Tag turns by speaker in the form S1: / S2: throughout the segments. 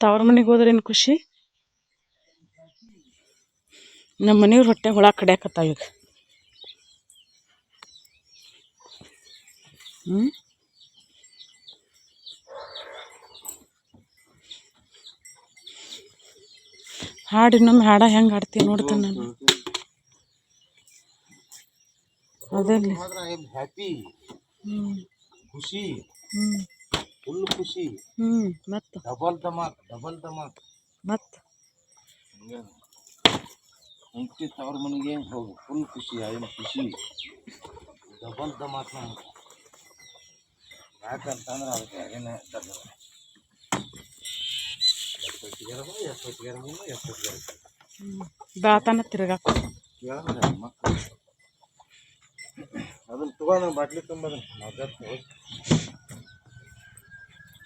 S1: ತವ್ರ ಮನೆಗೆ ಹೋದ್ರೇನು ಖುಷಿ? ನಮ್ಮ ಮನೆಯವ್ರ ಹೊಟ್ಟೆ ಹುಳ ಕಡಿಯಾಕತ್ತಾವ ಈಗ ಹ್ಞೂ ಹಾಡು ಇನ್ನೊಮ್ಮೆ ಹಾಡ ಹೆಂಗೆ ಹಾಡ್ತೀನಿ ನೋಡ್ತಾನೆ ನಾನು. ಅದೇ
S2: ಹ್ಯಾಪಿ.
S1: ಹ್ಞೂ
S2: ಖುಷಿ.
S1: ಹ್ಞೂ
S2: ಫುಲ್ ಖುಷಿ
S1: ಹ್ಞೂ ಮತ್ತು.
S2: ಡಬಲ್ ಧಮಾಕ್ ಡಬಲ್ ಧಮಾಕ್
S1: ಮತ್ತು.
S2: ಹೆಂಡತಿ ತವ್ರ ಮನೆಗೆ ಹೋಗು ಫುಲ್ ಖುಷಿ ಐನ್ ಖುಷಿ ಡಬಲ್ ಧಮಾಕ್ ನಮ್ಗೆ. ಯಾಕಂತಂದ್ರೆ ಅದಕ್ಕೆ ಏನು ಎಪ್ಪತ್ತಿಗೆರ ಎಪ್ಪತ್ತಿಗೆರ ಮುನ್ನ ಎಪ್ಪತ್ತಿಗೆರ
S1: ಬಾತನ ತಿರ್ಗಾಕ
S2: ಕೇಳಂದ್ರೆ ಮಕ್ಕಳು ಅದನ್ನ ತಗೊಂಡು ಬಾಟ್ಲಿ ತುಂಬೋದನ್ನ ಮಗತ್ ಹೋಗಿ.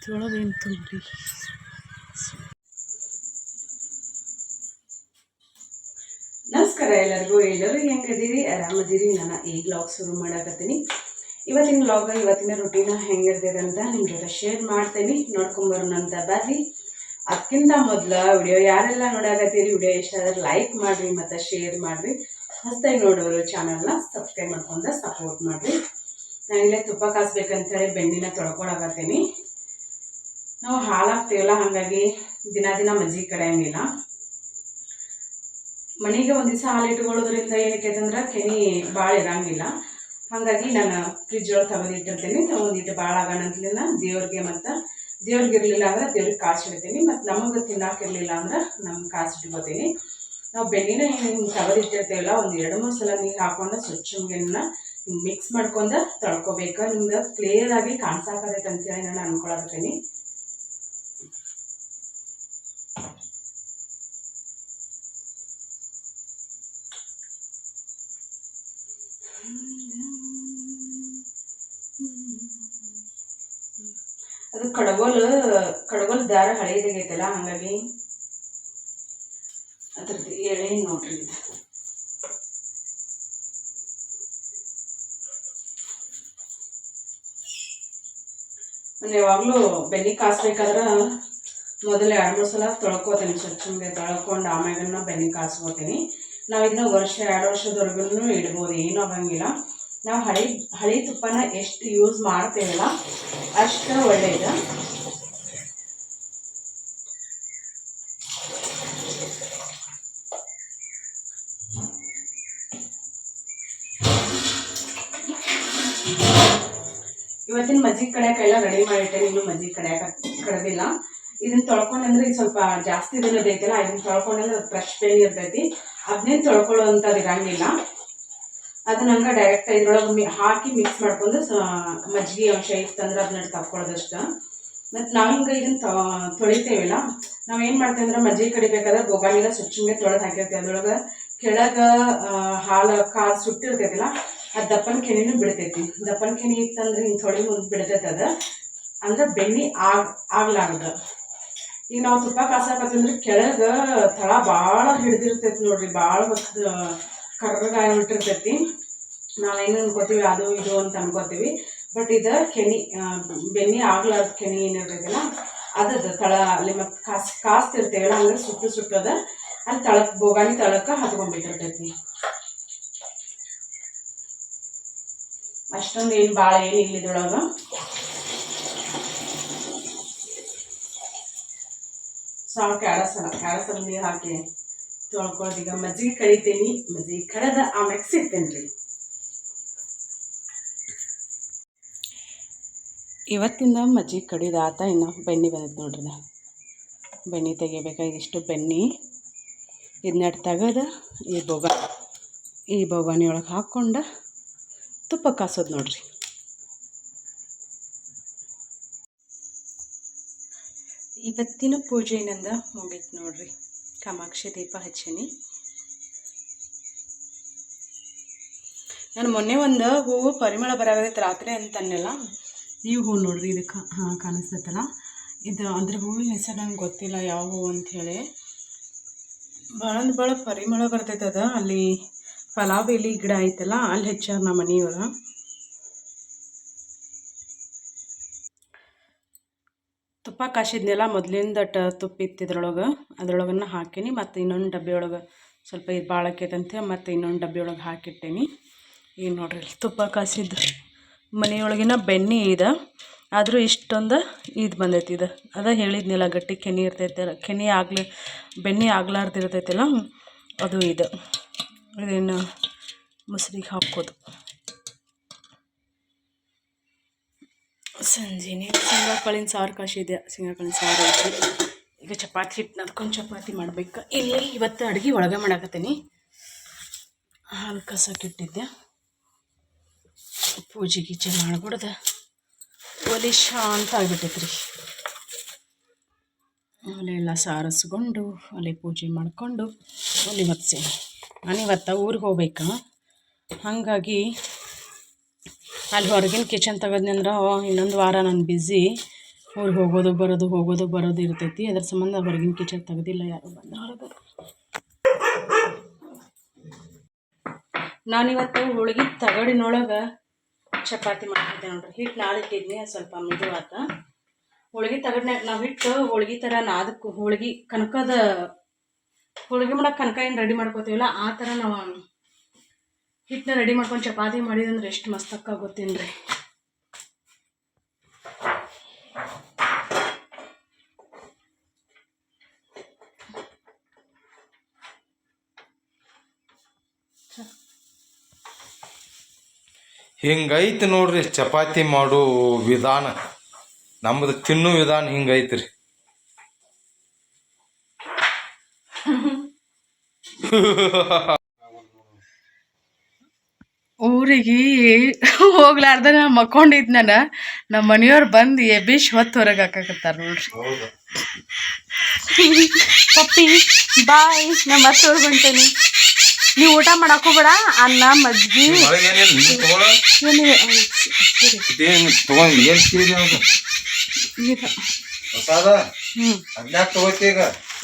S1: ಚೊಳೋದೇನು ತುಂಬ್ರಿ
S3: ನಮಸ್ಕಾರ ಎಲ್ಲರಿಗೂ, ಎಲ್ಲರೂ ಹೆಂಗದಿರಿ ಆರಾಮದಿರಿ, ನಾನು ಈ ಬ್ಲಾಗ್ ಶುರು ಮಾಡಾಕತ್ತೀನಿ. ಇವತ್ತಿನ ಬ್ಲಾಗ್ ಇವತ್ತಿನ ರುಟೀನ ಹೆಂಗಿರ್ತದೆ ಅಂತ ನಿಮ್ಮ ಜೊತೆ ಶೇರ್ ಮಾಡ್ತೀನಿ. ನೋಡ್ಕೊಂಬರೋಣಂತ ಬರ್ರಿ. ಅದಕ್ಕಿಂತ ಮೊದಲು ವಿಡಿಯೋ ಯಾರೆಲ್ಲ ನೋಡಾಕತ್ತೀರಿ ವಿಡಿಯೋ ಇಷ್ಟ ಆದ್ರೆ ಲೈಕ್ ಮಾಡಿರಿ, ಮತ್ತು ಶೇರ್ ಮಾಡಿರಿ. ಹೊಸ್ತಾಗಿ ನೋಡೋರು ಚಾನಲ್ನ ಸಬ್ಸ್ಕ್ರೈಬ್ ಮಾಡ್ಕೊಂಡು ಸಪೋರ್ಟ್ ಮಾಡಿರಿ. ನಾನಿಲ್ಲೇ ತುಪ್ಪ ಕಾಸ್ಬೇಕಂತೇಳಿ ಬೆಣ್ಣಿನ ತೊಳ್ಕೊಳಕತ್ತೀನಿ. ನಾವು ಹಾಳಾಗ್ತೀವಲ್ಲ ಹಾಗಾಗಿ ದಿನ ದಿನ ಮಜ್ಜಿಗೆ ಕಡೆಯಂಗಿಲ್ಲ. ಮನೆಗೆ ಒಂದು ದಿವಸ ಹಾಲು ಇಟ್ಕೊಳ್ಳೋದ್ರಿಂದ ಏನಕ್ಕೆ ಅಂದ್ರೆ ಕೆನಿ ಭಾಳ ಇರಂಗಿಲ್ಲ. ಹಾಗಾಗಿ ನಾನು ಫ್ರಿಜ್ ಒಳಗೆ ತಗೊಂಡಿಟ್ಟಿರ್ತೀನಿ ಒಂದಿಟ್ಟು ಭಾಳ ಆಗೋಣ ದೇವ್ರಿಗೆ ಮತ್ತು, ದೇವ್ರಿಗೆ ಇರಲಿಲ್ಲ ಅಂದ್ರೆ ದೇವ್ರಿಗೆ ಕಾಸಿಡ್ತೀನಿ ಮತ್ತು ನಮಗೆ ತಿನ್ನೋಕ್ಕಿರಲಿಲ್ಲ ಅಂದ್ರೆ ನಮ್ಗೆ ಕಾಸಿಟ್ಕೋತೀನಿ ನಾವು ಬೆಣ್ಣಿನ ಹಿಂಗೆ ತೆಗೆದಿಟ್ಟಿರ್ತೀವಲ್ಲ ಒಂದು ಎರಡು ಮೂರು ಸಲ ನೀರು ಹಾಕೊಂಡು ಸ್ವಚ್ಛಗೆನ ಮಿಕ್ಸ್ ಮಾಡ್ಕೊಂಡು ತೊಳ್ಕೊಬೇಕು. ನಿಮ್ಗೆ ಕ್ಲಿಯರ್ ಆಗಿ ಕಾಣಿಸಾಕತೈತೆ ಅಂತೇಳಿ ನಾನು ಅನ್ಕೊಳಕತ್ತೀನಿ. ಕಡಗೋಲ್ ಕಡಗೋಲ್ ದಾರ ಹಳೇದಾಗೈತಲ್ಲ, ಹಾಗಾಗಿ ಅದ್ರದ್ದು ಎಳೆ ನೋಡ್ರಿ. ನಾನು ಯಾವಾಗಲೂ ಬೆನ್ನಿ ಕಾಸ್ಬೇಕಾದ್ರೆ ಮೊದಲು ಎರಡು ಮೂರು ಸಲ ತೊಳ್ಕೊತೀನಿ ಸ್ವಚ್ಛಂಗೆ ತೊಳ್ಕೊಂಡು ಆಮ್ಯಾಗ ಬೆನ್ನಿ ಕಾಸ್ಕೋತೀನಿ. ನಾವು ಇದನ್ನ ವರ್ಷ ಎರಡು ವರ್ಷದವರೆಗೂ ಇಡ್ಬೋದು, ಏನೂ ಆಗಂಗಿಲ್ಲ. ನಾವು ಹಳೆ ಹಳೆ ತುಪ್ಪನ ಎಷ್ಟು ಯೂಸ್ ಮಾಡ್ತೇವಲ್ಲ ಅಷ್ಟು ಒಳ್ಳೆಯದು ಇವತ್ತಿನ ಮಜ್ಜಿಗೆ ಕೈಲ ರೆಡಿ ಮಾಡಿಟ್ಟೆ ಇನ್ನು ಮಜ್ಜಿಗೆ ಕಡಿಯಕ ಕಡದಿಲ್ಲ. ಇದನ್ನ ತೊಳ್ಕೊಂಡಂದ್ರೆ ಇದು ಸ್ವಲ್ಪ ಜಾಸ್ತಿ ದಿನ ಬೇಕಲ್ಲ, ಇದನ್ನ ತೊಳ್ಕೊಂಡಂದ್ರೆ ಫ್ರೆಶ್ ಪೇನ್ ಇರ್ತೈತಿ. ಅದನ್ನೇ ತೊಳ್ಕೊಳ್ಳೋ ಅಂಥದ್ದು ಇರಂಗಿಲ್ಲ. ಅದನ್ನ ಹಂಗ ಡೈರೆಕ್ಟ್ ಇದ್ರೊಳಗೆ ಹಾಕಿ ಮಿಕ್ಸ್ ಮಾಡ್ಕೊಂಡು ಮಜ್ಜಿಗೆ ಅಂಶ ಇತ್ತಂದ್ರೆ ಅದನ್ನ ತಕ್ಕೊಳ್ಳೋದಷ್ಟು ಮತ್ತು ನಾವು ಹಿಂಗೆ ಇದನ್ನ ತೊಳಿತೇವಲ್ಲ ನಾವೇನು ಮಾಡ್ತೇವೆ ಅಂದ್ರೆ ಮಜ್ಜಿಗೆ ಕಡಿಬೇಕಾದ್ರೆ ಬೋಗಾಣಿನ ಸ್ವಚ್ಛಂಗೆ ತೊಳೆದು ಹಾಕಿರ್ತೀವಿ. ಅದ್ರೊಳಗೆ ಕೆಳಗೆ ಹಾಲು, ಕಾಲು ಸುಟ್ಟಿರ್ತೈತಿಲ್ಲ, ಅದು ದಪ್ಪನ ಕೆನಿನೂ ಬಿಡ್ತೈತಿ. ದಪ್ಪನ ಕೆನೆ ಇತ್ತಂದ್ರೆ ಹಿಂಗೆ ತೊಳಿ ಮುಂದೆ ಬಿಡ್ತೈತೆ ಅದು. ಅಂದ್ರೆ ಬೆಣ್ಣೆ ಆಗ್, ಆಗ್ಲಾರ್ದ. ಈಗ ನಾವು ತುಪ್ಪ ಕಾಸಾಕತ್ತಂದ್ರೆ ಕೆಳಗೆ ತಳ ಭಾಳ ಹಿಡ್ದಿರ್ತೈತಿ ನೋಡ್ರಿ ಭಾಳ ಹೊತ್ತು ಕರ್ರಗಾಗ್ಬಿಟ್ಟಿರ್ತೈತಿ ನಾವೇನು ಅನ್ಕೋತೀವಿ, ಅದು ಇದು ಅಂತ ಅನ್ಕೋತೀವಿ. ಬಟ್ ಇದು ಕೆನಿ ಬೆನ್ನಿ ಆಗ್ಲಾರ್ದ ಕೆನಿ ಏನಿರ್ತೈತಲ್ಲ ಅದದ ತಳ ಅಲ್ಲಿ ಮತ್ತೆ ಕಾಸ್, ಕಾಸ್ತಿರ್ತೇವಲ್ಲ ಅಂದ್ರೆ ಸುಟ್ಟು ಸುಟ್ಟದ, ಅಲ್ಲಿ ತಳಕ್, ಬೋಗಾಣಿ ತಳಕ್ಕೆ ಹತ್ಕೊಂಡ್ಬಿಟ್ಟಿರ್ತೈತಿ ಅಷ್ಟೊಂದು ಏನು ಭಾಳ ಏನು ಇದ್ರೊಳಗೆ. ಸಾಕು ಸಲ ಎರಡು ನೀರು ಹಾಕಿ. ತೊಳ್ಕೊಳ್ಳೋದು ಈಗ ಮಜ್ಜಿಗೆ ಕಡಿತೀನಿ ಮಜ್ಜಿಗೆ ಕಳೆದ ಆಮ್ಯಾಗ ಸಿಗ್ತೇನೆ ರೀ.
S1: ಇವತ್ತಿಂದ ಮಜ್ಜಿಗೆ ಕಡಿದ ಆತ ಇನ್ನು ಬೆಣ್ಣೆ ಬಂದಿದ್ದು ನೋಡ್ರಿ ಬೆಣ್ಣೆ ತೆಗಿಬೇಕಾಗಿ ಇಷ್ಟು ಬೆಣ್ಣೆ. ಇದನ್ನೆರಡು ತೆಗೆದು ಈ ಬೊಗ ಈ ಬೊಗಾನಿಯೊಳಗೆ ಹಾಕ್ಕೊಂಡು ತುಪ್ಪ ಕಾಸೋದು ನೋಡ್ರಿ. ಇವತ್ತಿನ ಪೂಜೆಯಿಂದ ಮುಗೀತು ನೋಡ್ರಿ. ಕಾಮಾಕ್ಷಿ ದೀಪ ಹಚ್ಚೀನಿ.
S3: ನಾನು ಮೊನ್ನೆ ಒಂದು ಹೂವು ಪರಿಮಳ ಬರಾಗೈತೆ ರಾತ್ರಿ ಅಂತ ಈ ಹೂವು ನೋಡ್ರಿ ಇದಕ್ಕೆ, ಹಾಂ, ಕಾಣಿಸ್ತೈತಲ್ಲ. ಇದು ಅದ್ರ ಹೂವಿನ ಹೆಸರು ನಂಗೆ ಗೊತ್ತಿಲ್ಲ ಯಾವ ಹೂವು ಅಂಥೇಳಿ ಭಾಳ ಅಂದ್ರೆ ಭಾಳ ಪರಿಮಳ ಬರ್ತೈತೆ ಅದು. ಅಲ್ಲಿ ಪಲಾವ್ ಎಲೆ ಗಿಡ ಐತಲ್ಲ, ಅಲ್ಲಿ ಹೆಚ್ಚಾರ ನಮ್ಮ ಮನೆಯವರು ತುಪ್ಪ ಕಾಸಿದ್ನೆಲ್ಲ ಮೊದಲಿಂದ ಟ ತುಪ್ಪ ಇತ್ತಿದ್ರೊಳಗೆ ಅದ್ರೊಳಗನ್ನ ಹಾಕೀನಿ ಮತ್ತು ಇನ್ನೊಂದು ಡಬ್ಬಿ ಒಳಗೆ ಸ್ವಲ್ಪ ಇದು ಭಾಳ ಆಕೈತೆ ಅಂತೇಳಿ ಮತ್ತು ಇನ್ನೊಂದು ಡಬ್ಬಿ ಒಳಗೆ ಹಾಕಿಟ್ಟೇನಿ. ಈಗ ನೋಡ್ರಿ ತುಪ್ಪ ಕಾಸಿದ್ದು ಮನೆಯೊಳಗಿನ ಬೆಣ್ಣೆ ಇದೆ. ಆದರೂ ಇಷ್ಟೊಂದು ಇದು ಬಂದೈತಿ ಇದು. ಅದ ಹೇಳಿದ್ನಿಲ್ಲ, ಗಟ್ಟಿ ಕೆನೆ ಇರ್ತೈತೆ ಕೆನೆ ಆಗ್ಲಿ, ಬೆಣ್ಣೆ ಆಗ್ಲಾರ್ದಿರ್ತೈತಲ್ಲ, ಅದು ಇದು. ಇದೇನು, ಮೊಸರಿಗೆ ಹಾಕೋದು. ಸಂಜೆನೆ ಶೇಂಗಾಕಾಳಿನ ಸಾರು ಕಾಶಿದೆ ಶೇಂಗಾಕಾಳಿನ ಸಾರು ಐತಿ ಈಗ ಚಪಾತಿ ಹಿಟ್ಟು ನಡ್ಕೊಂಡು ಚಪಾತಿ ಮಾಡ್ಬೇಕು. ಇಲ್ಲಿ ಇವತ್ತು ಅಡುಗೆ ಒಳಗೆ ಮಾಡಾಕತ್ತೀನಿ. ಹಾಲು ಕಸಕ್ಕಿಟ್ಟಿದ್ದೆ. ಪೂಜೆ ಗೀಜೆ ಮಾಡ್ಬಿಡ್ದೆ. ಒಲಿ ಶಾಂತ ಆಗ್ಬಿಟ್ಟೈತೆ ರೀ ಒಲೆ ಎಲ್ಲ ಸಾರಿಸ್ಕೊಂಡು, ಒಲೆ ಪೂಜೆ ಮಾಡಿಕೊಂಡು, ಒಲೆ ಮತ್ತೆ ನಾನು ಇವತ್ತು ಊರಿಗೆ ಹೋಗ್ಬೇಕು? ಹಾಗಾಗಿ ಅಲ್ಲಿ ಹೊರಗಿನ ಕಿಚನ್ ತೆಗೆದ್ನಂದ್ರೆ ಇನ್ನೊಂದು ವಾರ ನಾನು ಬ್ಯುಸಿ ಊರಿಗೆ ಹೋಗೋದು, ಬರೋದು ಹೋಗೋದು, ಬರೋದು ಇರ್ತೈತಿ. ಅದ್ರ ಸಂಬಂಧ ಹೊರಗಿನ ಕಿಚನ್ ತೆಗೆದಿಲ್ಲ, ಯಾರು ಬಂದ್ರೆ ಹೊರಗೆ ನಾನಿವತ್ತು ಹೋಳಿಗೆ ತಗಡಿನೊಳಗೆ ಚಪಾತಿ ಮಾಡ್ತಿದ್ದೆ ನೋಡ್ರಿ. ಹಿಟ್ಟು ನಾದಿಟ್ಟಿದ್ನಿ ಸ್ವಲ್ಪ ಮಿದು ಆತ. ಹೋಳ್ಗೆ ತಗಡ್ನಾಗ ನಾವು ಹಿಟ್ಟು ಹೋಳಿಗೆ ಥರ ನಾದಕ್ಕೆ ಹೋಳಿಗೆ ಕನಕದ, ಹೋಳ್ಗೆ ಮಾಡಕ್ಕೆ ಕನಕ ಏನು ರೆಡಿ ಮಾಡ್ಕೋತೀವಲ್ಲ, ಆ ಥರ ನಾವು ಹಿಟ್ಟನ್ನ ರೆಡಿ ಮಾಡ್ಕೊಂಡು ಚಪಾತಿ ಮಾಡಿದಂದ್ರೆ ಎಷ್ಟು ಮಸ್ತಕ್ಕ ಗೊತ್ತೇನ್ರಿ?
S2: ಹಿಂಗೈತಿ ನೋಡ್ರಿ ಚಪಾತಿ ಮಾಡೋ ವಿಧಾನ. ನಮ್ದು ತಿನ್ನೋ ವಿಧಾನ ಹಿಂಗೈತ್ರಿ.
S3: ಊರಿಗೆ ಹೋಗ್ಲಾರ್ದ ಮಕ್ಕೊಂಡಿದ್ ನಾನು ನಮ್ಮ ಮನೆಯವ್ರು ಬಂದು ಎಬ್ಬಿಶ್ ಹೊತ್ತು ಹೊರಗೆ ಹಾಕತ್ತಾರ ನೋಡ್ರಿ. ಪಪ್ಪಿ ಬಾಯ್ ನಮ್ಮ ಮತ್ತೆ ಬಂತೇನಿ ನೀವು ಊಟ ಮಾಡಕ್ಕೂ ಹೋಗ್ಬೇಡ ಅನ್ನ
S2: ಮಜ್ಜಿ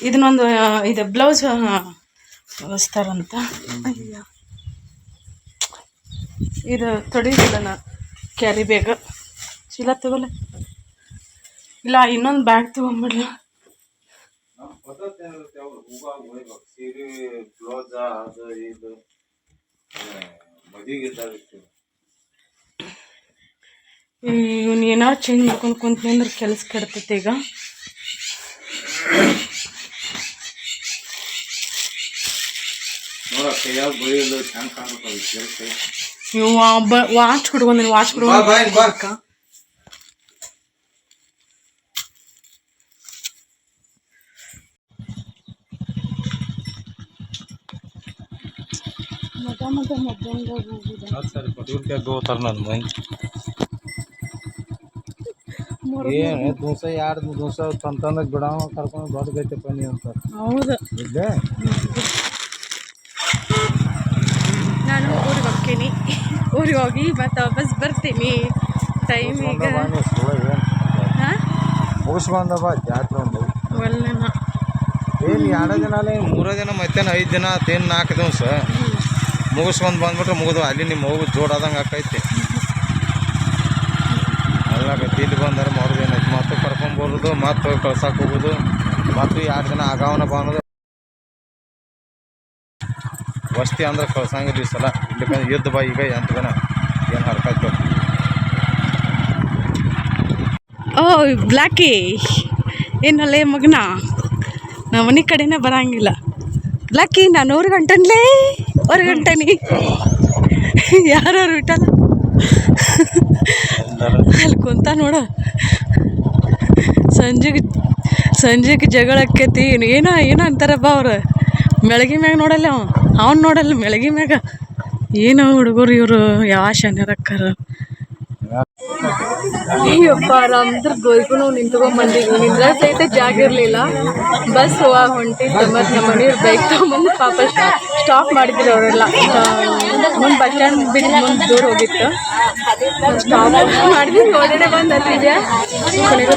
S3: ಇದನ್ನೊಂದು ಇದು ಬ್ಲೌಸ್ ಹೊಸ್ತಾರಂತ. ಅಯ್ಯೋ. ಇದು ತೊಡಿದಿಲ್ಲ ನಾ ಕ್ಯಾರಿ ಬ್ಯಾಗ್ ಚೀಲ ತಗೊಲ್ಲ ಇಲ್ಲ ಇನ್ನೊಂದು ಬ್ಯಾಗ್ ತೊಗೊಂಬಿಡ್ಲ ಇವನು ಏನಾರು ಚೇಂಜ್ ಮಾಡ್ಕೊಂಡು ಕುಂತ್ನಿ ಅಂದ್ರೆ ಕೆಲಸ ಕೆಡ್ತೈತೆ ಈಗ.
S2: ನೋಡ ಕೈಯಾಗ ಬರೀ ಹೆಂಗ್ ಕಾಣ್ಬೇಕು ಕೆಲಸ.
S3: ನೀವು ವಾಚ್ ಕೊಡ್ಕೊಂದಿನಿ ವಾಚ್
S2: ಬಾ ಬಾ ಇಲ್ಲಿ ಬಾ.
S3: ಕೊಡ್ಕೊಂಡ್ ಮದ ಮದ ಮದ್ದಂಗ ಹೋಗುದ
S2: ಸರಿ ಪಟೂರ್ಕಾಗ ಹೋಗ್ತಾರ ನನ್ನ ಮಂದಿ ಏನು ದಿವಸ ಎರಡು ದಿವಸ ತಂತಂದ ಬಿಡಾವ ಕರ್ಕೊಂಡು ದೊಡ್ಡ ಗೈತಪ್ಪ ನೀ ಅಂತ
S3: ಹೌದು
S2: ಇಲ್ಲೇ
S3: ನಾನು ಊರಿಗೆ ಹೋಗ್ತೀನಿ ಊರಿಗೆ ಹೋಗಿ ಮತ್ತೆ ವಾಪಸ್ ಬರ್ತೀನಿ. ಟೈಮ್ ಈಗ.
S2: ಏನು ಎರಡು ದಿನ ಮೂರ ದಿನ ಮತ್ತೇನು ಐದು ದಿನ ಆತೇನು ನಾಲ್ಕು ದಿವಸ? ಮುಗಿಸ್ಕೊಂಡು ಬಂದ್ಬಿಟ್ರೆ ಮುಗಿದು ಅಲ್ಲಿ ನಿಮ್ಮ ಹೋಗಿ ಜೋಡಾದಂಗೆ ಆಕೈತಿ. ಅಲ್ಲಾಗೈತಿ ಇಲ್ಲಿ ಬಂದರೆ ಮಾಡೋದು ಏನೈತಿ ಮತ್ತೆ ಕರ್ಕೊಂಬರೋದು ಮತ್ತೆ ಕಳ್ಸಕ್ಕೆ ಹೋಗೋದು. ಮತ್ತು ಎರಡು ದಿನ ಆಗಾವನ ಬಾನೋದು ವಸ್ತಿ ಅಂದ್ರೆ ಕಳ್ಸಂಗಿಲ್ಲ ಈ ಸಲ. ಇಲ್ಲಿಕಂದ್ರೆ ಯುದ್ಧ ಈಗ ಎಂಟು ದಿನ ಏನು ಹರ್ಕಾಯ್ತು
S3: ಓ ಬ್ಲ್ಯಾಕಿ ಏನಲ್ಲೇ ಮಗನ? ನಮ್ಮ ಮನೆ ಕಡೆನೇ ಬರಂಗಿಲ್ಲ. ಬ್ಲ್ಯಾಕಿ ನಾನು ಊರು ಗಂಟನ್ಲೇ ಊರು ಗಂಟನಿ. ಯಾರು ಬಿಟ್ಟಲ್ಲ ಅಲ್ಲಿ ಕುಂತ ನೋಡ. ಸಂಜೆಗೆ ಸಂಜೆಗೆ ಜಗಳ ಏನು ಏನೋ ಏನೋ ಅಂತಾರಪ್ಪ ಅವ್ರು? ಬೆಳಗಿನ ಮ್ಯಾಗ ನೋಡಲ್ಲ ಅವ ಅವ್ನು ನೋಡಲ್ಲ ಬೆಳಗ್ಗೆ ಮ್ಯಾಗ. ಏನೋ ಹುಡುಗರು ಇವರು ಯಾವ ಶನಿರಕ್ಕಾರ
S4: ಅಯ್ಯಪ್ಪ ರಾಮದ್ರ ಗೋಯ್ಗೂ ನಿಂತ್ಕೊಂಡ್ ಬಂದಿದ್ವಿ ನಿಂದ್ರ ಸಹಿತ ಜಾಗ ಇರಲಿಲ್ಲ. ಬಸ್ ಹೋಗ ಹೊಂಟಿ ಮತ್ತು ನಮ್ಮ ಮನೆಯವ್ರು ಬೈಕ್ ತೊಗೊಂಬಂದು ಪಾಪ ಸ್ಟಾಪ್ ಮಾಡಿದ್ರು ಅವರೆಲ್ಲ. ಮುಂದೆ ಬಸ್ ಸ್ಟ್ಯಾಂಡ್ ಬಿಟ್ಟು ಮುಂದೆ ದೂರ ಹೋಗಿತ್ತು. ಸ್ಟಾಪ್ ಮಾಡಿದ್ವಿ ಒಳಗಡೆ ಬಂದು ಹತ್ತಿದ್ಯಾ ಕೊನೆಗೂ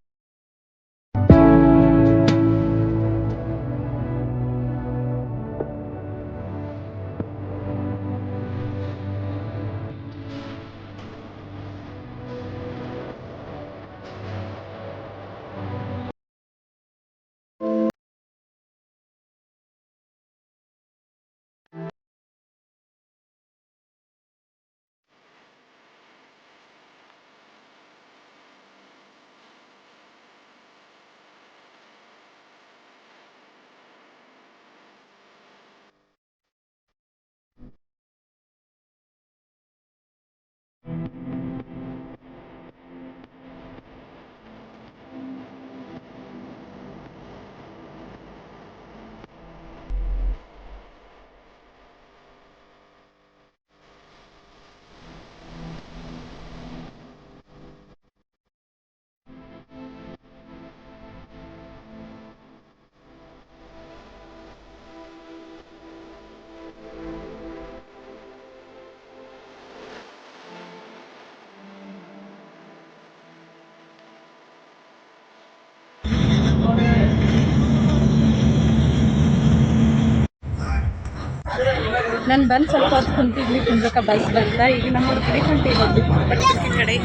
S4: ನಾನು ಬಂದು ಸ್ವಲ್ಪ ಹೊತ್ತು ಕುಂತಿದ್ವಿ ಕುಂದ್ರಕ ಬಸ್ ಬಂತ ಈಗ ನಮ್ಮ ಕಡೆ ಹೊಂಟಿವಿ ಪಟ್ಟಣಕ್ಕೆ ಕಡೆ.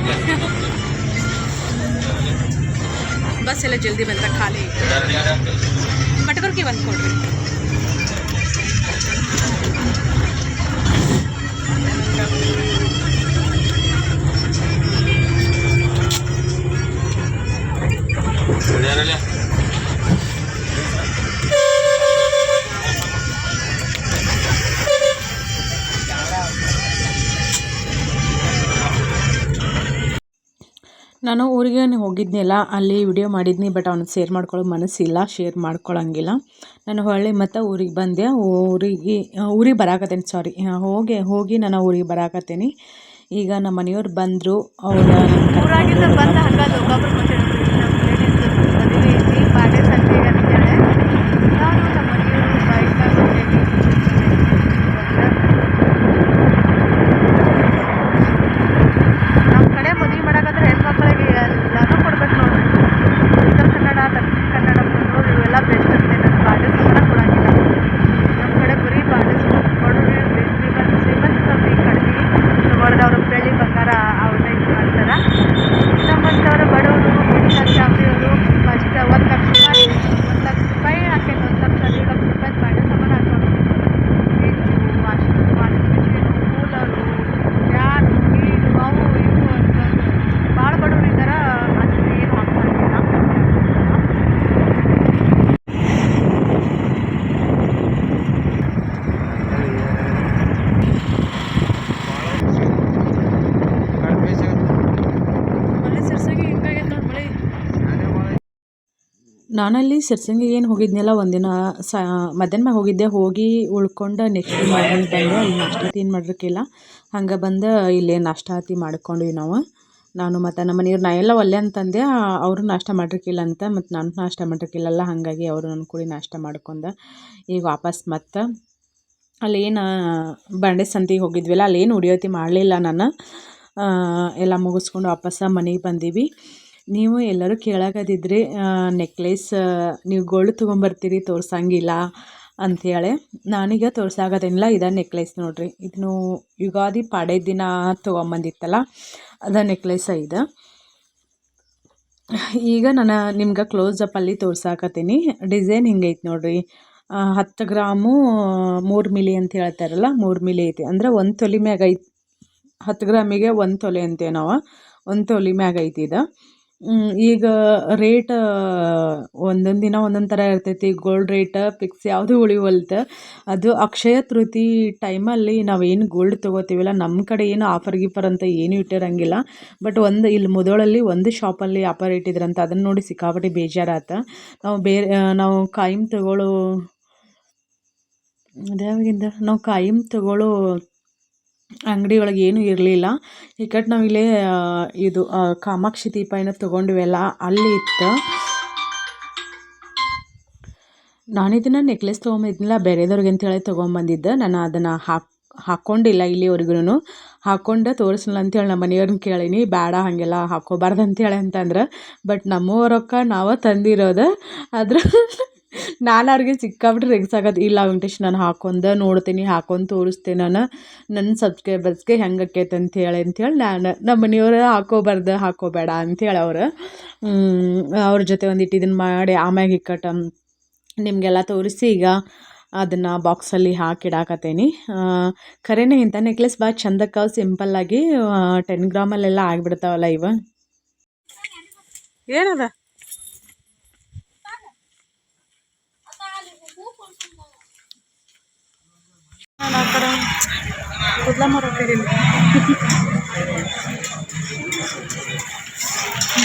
S3: ಬಸ್ ಎಲ್ಲ ಜಲ್ದಿ ಬಂತ, ಖಾಲಿ ಪಟಕರ್ಗೆ ಒಂದು ಕೊಡ್ರಿ. ನಾನು ಊರಿಗೆ ಹೋಗಿದ್ನಲ್ಲ, ಅಲ್ಲಿ ವಿಡಿಯೋ ಮಾಡಿದ್ನಿ ಬಟ್ ಅವ್ನಿಗೆ ಶೇರ್ ಮಾಡ್ಕೊಳ್ಳೋ ಮನಸ್ಸಿಲ್ಲ ಶೇರ್ ಮಾಡ್ಕೊಳ್ಳೋಂಗಿಲ್ಲ ನಾನು ಹೊಳ್ಳಿ ಮತ್ತು ಊರಿಗೆ ಬಂದೆ. ಊರಿಗೆ ಊರಿಗೆ ಬರಾಕತ್ತೇನೆ ಸಾರಿ ಹೋಗಿ ಹೋಗಿ ನಾನು ಊರಿಗೆ ಬರಾಕತ್ತೇನೆ. ಈಗ ನಮ್ಮ ಮನೆಯವ್ರು ಬಂದರು, ಅವ್ರ
S4: ಊರಾಗಿಂದ ಬಂದ ಹಂಗ ಲೋಕಾಪುರ ಬಂದಿರ್ತೀವಿ ನಮ್ಮ ಲೇಡೀಸ್ ಮದುವೆ ಐತಿ ಪಾಡೆ ಸಂಜೆ ಅಂತಾಳೆ ನಾನು ನಮ್ಮ ಮನೆಯವರು ಬೈಕಾಗ ಹೊಂಟೇವಿ ನಮ್ಮ ಕಡೆ ಮದುವೆ ಮಾಡಕಂದ್ರೆ ಹೆಣ್ಮಕ್ಳಿಗೆ ಎಲ್ಲಾನು ಕೊಡ್ಬೇಕು ನೋಡ್ರಿ ಉತ್ತರ ಕನ್ನಡ ದಕ್ಷಿಣ ಕನ್ನಡ ಮಂಗಳೂರು ಇವೆಲ್ಲ ಬೆಸ್ಟ್ ಅಂತೆ ನನ್ನ ಪಾಡೆ ಸಂಬಳ ಕೊಡಂಗಿಲ್ಲ ನಮ್ಮ ಕಡೆ ಬರೀ ಪಾಡೆ ಕೊಡ್ರಿ ಶ್ರೀಮಂತ ಶ್ರೀಮಂತ ಸ್ವಲ್ಪ ಕಡಿಮೆ ತಗೊಳ್ದವ್ರು ಬೆಳ್ಳಿ ಬಂಗಾರ ಅವ್ರ ಟೈಪ್ ಮಾಡ್ತಾರ ನಮ್ಮಂಥವ್ರು ಬಡವರು ಮಿಡಿಲ್ ಫಸ್ಟ್ ಒಂದು ಲಕ್ಷ ರೂಪಾಯಿ ಒಂದು ಲಕ್ಷ ರೂಪಾಯಿ ಹಾಕೇನು ಒಂದು ಲಕ್ಷ ಎರಡು ಲಕ್ಷ ರೂಪಾಯಿ ಪಾಡೆ ಸಾಮಾನು ಹಾಕೋದು fridge washing washing machine cooler fan ನೀರು ಅವು ಇವು ಅಂತಂದು ಭಾಳ ಬಡವ್ರು ಇದ್ದಾರೆ ಅಷ್ಟು ಏನು ಹಾಕ್ಸಂಗಿಲ್ಲ
S3: ಮಳೆ ಸಿರ್ಸಾಗಿ ಹಿಂಗಾಗೈತೆ ನೋಡಿ ಮಳೆ ನಾನಲ್ಲಿ ಸಿರ್ಸಂಗಿಗೆ ಏನು ಹೋಗಿದ್ನಲ್ಲ ಒಂದಿನ, ಸ, ಮಧ್ಯಾಹ್ನ ಹೋಗಿದ್ದೆ, ಹೋಗಿ ಉಳ್ಕೊಂಡು ನೆಕ್ಸ್ಟ್ ಮಾರ್ನಿಂಗ್ ಬಂದೆ ಅಲ್ಲಿ ನಾಷ್ಟ ಏನು ಮಾಡಿರ್ಕಿಲ್ಲ ಹಂಗೆ ಬಂದು, ಇಲ್ಲಿ ನಾಷ್ಟ ಹತ್ತಿ ಮಾಡ್ಕೊಂಡ್ವಿ ನಾವು. ನಾನು ಮತ್ತು ನಮ್ಮ ಮನೆಯವ್ರು, ನಾ ಎಲ್ಲ ಒಲ್ಲೆ ಅಂತಂದೆ ಅವರು ನಾಷ್ಟ ಮಾಡಿರ್ಕಿಲ್ಲ ಅಂತ ಮತ್ತು ನಾನು ನಾಷ್ಟ ಮಾಡಿರ್ಕಿಲ್ಲಲ್ಲ ಹಾಗಾಗಿ ಅವರು ನನ್ನ ಕೂಡಿ ನಾಷ್ಟ ಮಾಡ್ಕೊಂಡು. ಈಗ ವಾಪಸ್ ಮತ್ತು ಅಲ್ಲೇನು ಬಂಡೆ ಸಂತಿಗೆ ಹೋಗಿದ್ವಲ್ಲ ಅಲ್ಲೇನು ಉಡಿಯೋತಿ ಮಾಡಲಿಲ್ಲ ನಾನು. ಎಲ್ಲ ಮುಗಿಸ್ಕೊಂಡು ವಾಪಸ್ಸ ಮನೆಗೆ ಬಂದೀವಿ. ನೀವು ಎಲ್ಲರೂ ಕೇಳಾಕತ್ತಿದ್ರಿ ನೆಕ್ಲೆಸ್ ನೀವು ಗೋಲ್ಡ್ ತೊಗೊಂಬರ್ತೀರಿ, ತೋರ್ಸಂಗಿಲ್ಲ ಅಂಥೇಳಿ ನಾನೀಗ ತೋರ್ಸಾಕತ್ತೇನಿಲ್ಲ, ಇದ ನೆಕ್ಲೆಸ್ ನೋಡಿರಿ. ಇದನ್ನು ಯುಗಾದಿ ಪಾಡೆ ದಿನ ತೊಗೊಂಬಂದಿತ್ತಲ್ಲ, ಅದ ನೆಕ್ಲೆಸ್ ಇದು ಈಗ ನಾನು ನಿಮ್ಗೆ ಕ್ಲೋಸ್ ಅಪ್ಪಲ್ಲಿ ತೋರ್ಸಾಕತ್ತೀನಿ. ಡಿಸೈನ್ ಹಿಂಗೈತೆ ನೋಡಿರಿ ಹತ್ತು ಗ್ರಾಮು ಮೂರು ಮಿಲಿ ಅಂತ ಹೇಳ್ತಾರಲ್ಲ, ಮೂರು ಮಿಲಿ ಐತಿ. ಅಂದ್ರೆ ಒಂದು ತೊಲಿ ಮ್ಯಾಗ ಐತಿ ಹತ್ತು ಗ್ರಾಮಿಗೆ ಒಂದು ತೊಲೆ ಅಂತೇವೆ ನಾವು, ಒಂದು ತೊಲಿ ಮ್ಯಾಗ ಐತಿ ಇದು. ಈಗ ರೇಟ್ ಒಂದೊಂದು ದಿನ ಒಂದೊಂದು ಥರ ಇರ್ತೈತಿ. ಗೋಲ್ಡ್ ರೇಟ್ ಫಿಕ್ಸ್ ಯಾವುದು ಉಳಿವಲ್ತು. ಅದು ಅಕ್ಷಯ ತೃತೀ ಟೈಮಲ್ಲಿ ನಾವೇನು ಗೋಲ್ಡ್ ತೊಗೋತೀವಲ್ಲ ನಮ್ಮ ಕಡೆ ಏನು ಆಫರ್ ಗೀಫರ್ ಅಂತ ಏನೂ ಇಟ್ಟಿರಂಗಿಲ್ಲ. ಬಟ್ ಒಂದು, ಇಲ್ಲಿ ಮುದೋಳಲ್ಲಿ ಒಂದು ಶಾಪಲ್ಲಿ ಆಫರ್ ಇಟ್ಟಿದ್ರಂತ ಅದನ್ನು ನೋಡಿ ಸಿಕ್ಕಾಪಟ್ಟೆ ಬೇಜಾರಾತ. ನಾವು ಬೇರೆ ನಾವು ಕಾಯಿಮ್ ತಗೊಳ್ಳೋ ಅದ್ಯಾವಾಗಿಂದ? ನಾವು ಕಾಯಿಮ್ ತಗೊಳ್ಳೋ ಅಂಗಡಿ ಒಳಗೆ ಏನೂ ಇರಲಿಲ್ಲ. ಇಕ್ಕಟ್ಟು ನಾವು ಇಲ್ಲಿ ಇದು ಕಾಮಾಕ್ಷಿ ದೀಪ ಏನೋ ತೊಗೊಂಡಿವೆಲ್ಲ ಅಲ್ಲಿ ಇತ್ತು. ನಾನು ಇದನ್ನು ನೆಕ್ಲೆಸ್ ತೊಗೊಂಬಂದಿದ್ದಿಲ್ಲ ಬೇರೆದವ್ರಿಗೆ ಅಂತೇಳಿ ತೊಗೊಂಬಂದಿದ್ದೆ. ನಾನು ಅದನ್ನು ಹಾಕಿ ಹಾಕ್ಕೊಂಡಿಲ್ಲ ಇಲ್ಲಿವರೆಗೂ ಹಾಕ್ಕೊಂಡು ತೋರಿಸಲ್ಲ ಅಂತೇಳಿ ನಮ್ಮ ಮನೆಯವ್ರನ್ನ ಕೇಳೀನಿ ಬೇಡ ಹಾಗೆಲ್ಲ ಹಾಕ್ಕೋಬಾರ್ದು ಅಂತೇಳಿ ಅಂತಂದ್ರೆ, ಬಟ್ ನಮ್ಮವ್ರ ರೊಕ್ಕ ನಾವು ತಂದಿರೋದು. ಆದ್ರೆ ನಾನು ಅವ್ರಿಗೆ ಸಿಕ್ಕಾಬಿಟ್ಟು ರೆಗ್ಸಾಗತ್ತೆ ಇಲ್ಲ, ವೆಂಕಟೇಶ್ ನಾನು ಹಾಕೊಂಡು ನೋಡ್ತೀನಿ ಹಾಕೊಂಡು ತೋರಿಸ್ತೇನೆ ನಾನು. ನನ್ನ ಸಬ್ಸ್ಕ್ರೈಬರ್ಸ್ಗೆ ಹೆಂಗೆ ಆಕೈತೆ ಅಂತೇಳಿ ಅಂಥೇಳಿ ನಾನು ನಮ್ಮ ಮನೆಯವ್ರು ಹಾಕೋಬಾರ್ದು, ಹಾಕೋಬೇಡ ಅಂಥೇಳಿ ಅವ್ರು. ಅವ್ರ ಜೊತೆ ಒಂದಿಟ್ಟು ಇದನ್ನು ಮಾಡಿ, ಆಮ್ಯಾಗ ಇಕ್ಕಟ್ಟು ನಿಮಗೆಲ್ಲ ತೋರಿಸಿ ಈಗ ಅದನ್ನು ಬಾಕ್ಸಲ್ಲಿ ಹಾಕಿಡಾಕತ್ತೇನಿ ಖರೇನೆ ಇಂಥ ನೆಕ್ಲೆಸ್ ಭಾಳ ಚಂದಕ್ಕೆ ಸಿಂಪಲ್ಲಾಗಿ ಟೆನ್ ಗ್ರಾಮಲ್ಲೆಲ್ಲ ಆಗಿಬಿಡ್ತಾವಲ್ಲ ಇವ. ಏನದ ನಾನು ಆ ಕಡೆ ಕೂದಲ ಮಾರೋಕೆ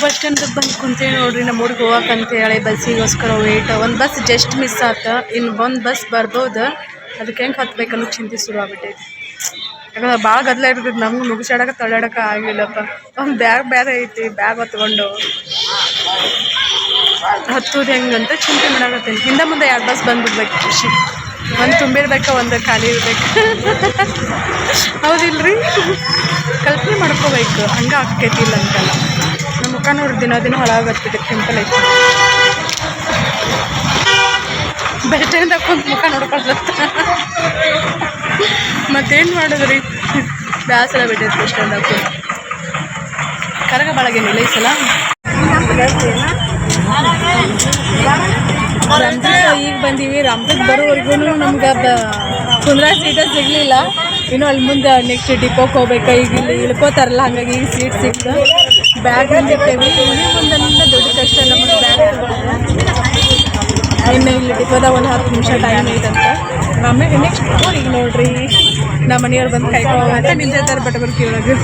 S3: ಬಸ್ ಸ್ಟ್ಯಾಂಡ್ ಬಂದು ಕುಂತೀವಿ ನೋಡ್ರಿ, ನಮ್ಮ ಊರಿಗೆ ಅಂತ ಹೇಳಿ ಬಸ್ಸಿಗೋಸ್ಕರ ವೇಟ್ ಒಂದು ಬಸ್ ಜಸ್ಟ್ ಮಿಸ್ ಆತ. ಇನ್ನು ಒಂದು ಬಸ್ ಬರ್ಬೋದು. ಅದಕ್ಕೆ ಹೆಂಗೆ ಹತ್ಬೇಕು ಅನ್ನೋ ಚಿಂತೆ ಶುರು ಆಗ್ಬಿಟ್ಟೈತಿ. ಯಾಕಂದ್ರೆ ಭಾಳ ಗದ್ದಲ ಇರ್ತೈತಿ, ನಮ್ಗೆ ಮುಗಿಸಾಡಕ್ಕೆ ತಳ್ಳಾಡಕ್ಕೆ ಆಗಿಲ್ಲಪ್ಪ. ಒಂದು ಬ್ಯಾಗ್ ಬೇರೆ ಐತಿ ಬ್ಯಾಗ್ ಹೊತ್ಕೊಂಡು. ಹತ್ತೋದು ಹೆಂಗಂತ ಚಿಂತೆ ಮಾಡಾಕತ್ತೀನಿ. ಹಿಂದೆ ಮುಂದೆ ಎರಡು ಬಸ್ ಬಂದ್ಬಿಡ್ಬೇಕು? ಖುಷಿ. ಒಂದು ತುಂಬಿರ್ಬೇಕು, ಒಂದು ಖಾಲಿ ಇರ್ಬೇಕು. ಹೌದಿಲ್ರಿ? ಕಲ್ಪನೆ ಮಾಡ್ಕೋಬೇಕು. ಹಂಗೆ ಆಕೈತಿ ಇಲ್ಲ ಅಂತಲ್ಲ. ನಮ್ಮ ಮುಖ ನೋಡಿ ದಿನ ದಿನ ಹೊಳಾಗತ್ತಿದೆ ಸಿಂಪಲ್ ಐತಿ. ಬೆಟ್ಟೆಯಿಂದ ಕುಂತು ಮುಖ ನೋಡ್ಕೊಂಡು ಮತ್ತೇನು ಮಾಡಿದ್ರಿ? ಬೇಸರ ಬಿಟ್ಟೈತೆ ಬಸ್ ಸ್ಟ್ಯಾಂಡ್ ಕುಂತು. ಕರಗ ಬಳಗೇನಿಲ್ಲ ಈ ಸಲ ಈಗ ಬಂದೀವಿ. ರಾಮದುರ್ಗ ಬರೋವರೆಗೂ ನಮ್ಗೆ ಕುಂದ್ರ ಸೀಟ ಸಿಗಲಿಲ್ಲ. ಇನ್ನು ಅಲ್ಲಿ ಮುಂದೆ ನೆಕ್ಸ್ಟ್ ಡಿಪೋಕ್ ಹೋಗ್ಬೇಕು. ಈಗ ಇಲ್ಲಿ ಇಳ್ಕೋತಾರಲ್ಲ, ಹಾಗಾಗಿ ಈಗ ಸೀಟ್ ಸಿಕ್ತು ಬ್ಯಾಗ್ ಬಂದಿರ್ತೇವೆ ಇಲ್ಲಿ ಮುಂದೆ ದೊಡ್ಡ ಕಷ್ಟ ನಮಗೆ ಬ್ಯಾಗ್ ಇನ್ನು ಇಲ್ಲಿ ಡಿಪೋದಾಗ ಒಂದು ಹತ್ತು ನಿಮಿಷ ಟೈಮ್ ಐತಂತ. ಆಮೇಲೆ ನೆಕ್ಸ್ಟ್ ಈಗ ನೋಡ್ರಿ. ನಮ್ಮ ಮನೆಯವ್ರು ಬಂದು ಕೈಕೊಂಡು ನಿಂತಿರ್ತಾರೆ ಬಟ್ ಬರ್ಕಿ ಒಳಗೆ